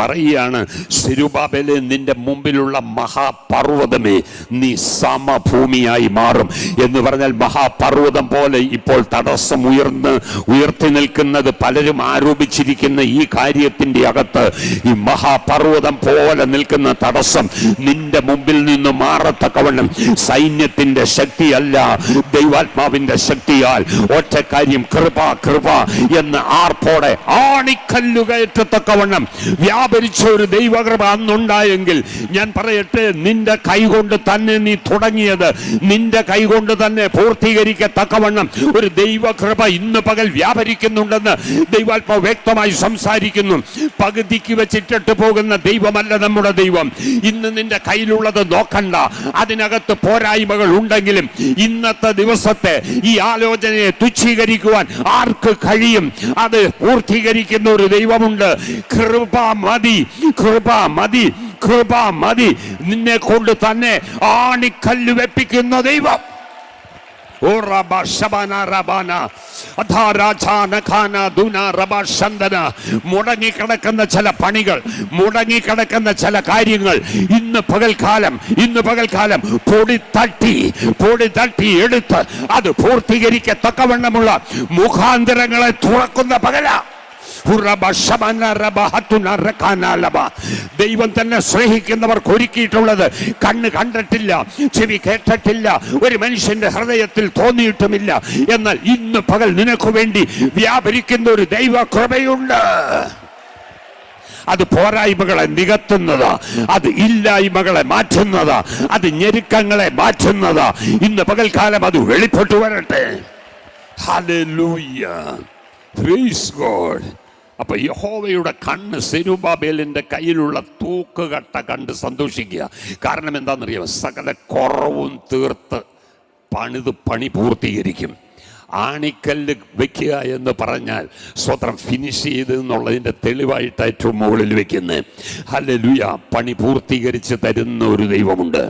പറയുകയാണ് സിരുബാബലെ നിന്റെ മുമ്പിലുള്ള മഹാപർവതമേ നീ സമഭൂമിയായി മാറും. എന്ന് പറഞ്ഞാൽ മഹാപർവതം പോലെ ഇപ്പോൾ തടസ്സം ഉയർന്ന് ഉയർത്തി നിൽക്കുന്നത് പലരും ആരോപിച്ചിരിക്കുന്ന ഈ കാര്യത്തിന്റെ അകത്ത് ഈ മഹാപർവതം പോലെ നിൽക്കുന്ന തടസ്സം നിന്റെ മുമ്പിൽ നിന്ന് മാറത്തക്കവണ്ണം സൈന്യത്തിന്റെ ശക്തിയല്ല ദൈവാത്മാവിന്റെ ശക്തിയാൽ ഒറ്റ കാര്യം കൃപ കൃപ എന്ന് ആർപ്പോടെ ആണിക്കല്ലുകയറ്റത്തക്കവണ്ണം വ്യാപരിച്ച ഒരു ദൈവകൃപ അന്നുണ്ടായെങ്കിൽ ഞാൻ പറയട്ടെ നിന്റെ കൈകൊണ്ട് തന്നെ നീ തുടങ്ങിയത് നിന്റെ കൈകൊണ്ട് തന്നെ പൂർത്തീകരിക്കത്തക്കവണ്ണം ഒരു ദൈവകൃപ ഇന്ന് പകൽ വ്യാപരിക്കുന്നുണ്ടെന്ന് ദൈവാത്മ വ്യക്തമായി സംസാരിക്കുന്നു. പകുതിക്ക് വെച്ചിട്ടിട്ട് പോകുന്ന ദൈവമല്ല നമ്മുടെ ദൈവം. ഇന്ന് നിന്റെ കയ്യിലുള്ളത് നോക്കണ്ട. അതിനകത്ത് പോരായ്മകൾ ഉണ്ടെങ്കിലും ഇന്നത്തെ ദിവസത്തെ ഈ ആലോചനയെ തുച്ഛീകരിക്കുവാൻ ആർക്ക് കഴിയും? അത് പൂർത്തീകരിക്കുന്ന ഒരു ദൈവമുണ്ട്. കൃപ മതി കൃപ മതി കൃപ മതി. നിന്നെ കൊണ്ട് തന്നെ ആണിക്കല്ല് വെപ്പിക്കുന്ന ദൈവം. മുടങ്ങിക്കിടക്കുന്ന ചില പണികൾ മുടങ്ങിക്കിടക്കുന്ന ചില കാര്യങ്ങൾ ഇന്ന് പകൽക്കാലം ഇന്ന് പകൽക്കാലം പൊടി തട്ടി പൊടി തട്ടി എടുത്ത് അത് പൂർത്തീകരിക്കത്തക്കവണ്ണമുള്ള മുഖാന്തരങ്ങളെ തുറക്കുന്ന പകല. ദൈവം തന്നെ സ്നേഹിക്കുന്നവർക്ക് ഒരുക്കിയിട്ടുള്ളത് കണ്ണ് കണ്ടിട്ടില്ല ചെവി കേട്ടിട്ടില്ല ഒരു മനുഷ്യന്റെ ഹൃദയത്തിൽ തോന്നിയിട്ടുമില്ല. എന്നാൽ ഇന്ന് പകൽ നിനക്ക് വേണ്ടി വ്യാപരിക്കുന്ന ഒരു ദൈവ കൃപയുണ്ട് അത് പോരായ്മകളെ നികത്തുന്നതാ അത് ഇല്ലായ്മകളെ മാറ്റുന്നതാ അത് ഞെരുക്കങ്ങളെ മാറ്റുന്നതാ. ഇന്ന് പകൽക്കാലം അത് വെളിപ്പെട്ടു വരട്ടെ. Hallelujah. Praise God. അപ്പൊ യഹോവയുടെ കണ്ണ് സെരുബാബേലിന്റെ കയ്യിലുള്ള തൂക്കുകട്ട കണ്ട് സന്തോഷിക്കുക. കാരണം എന്താണെന്നറിയാം? സകല കുറവും തീർത്ത് പണിത് പണി പൂർത്തീകരിക്കും. ആണിക്കല്ല് വെക്കുക എന്ന് പറഞ്ഞാൽ സ്വത്രം ഫിനിഷ് ചെയ്ത് എന്നുള്ളതിന്റെ തെളിവായിട്ട് ഏറ്റവും മുകളിൽ വെക്കുന്നത് ഹല്ലേലൂയ. പണി പൂർത്തീകരിച്ച് തരുന്ന ഒരു ദൈവമുണ്ട്.